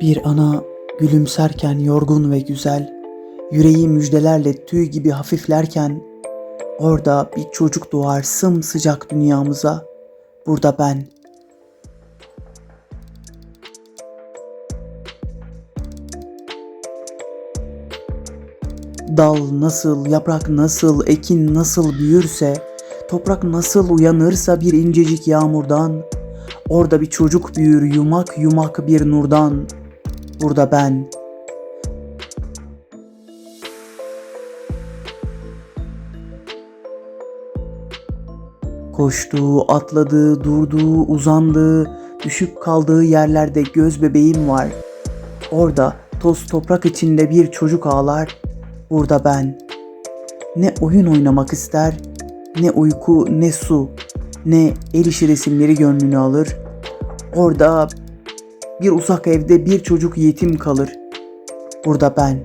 Bir ana gülümserken yorgun ve güzel, yüreği müjdelerle tüy gibi hafiflerken, orada bir çocuk doğar sımsıcak dünyamıza, burada ben. Dal nasıl, yaprak nasıl, ekin nasıl büyürse, toprak nasıl uyanırsa bir incecik yağmurdan, orada bir çocuk büyür yumak yumak bir nurdan, burada ben. Koştuğu, atladığı, durduğu, uzandığı, düşüp kaldığı yerlerde göz bebeğim var. Orada toz toprak içinde bir çocuk ağlar, burada ben. Ne oyun oynamak ister, ne uyku, ne su, ne el işi resimleri gönlünü alır. Orada bir uzak evde bir çocuk yetim kalır. Burada ben.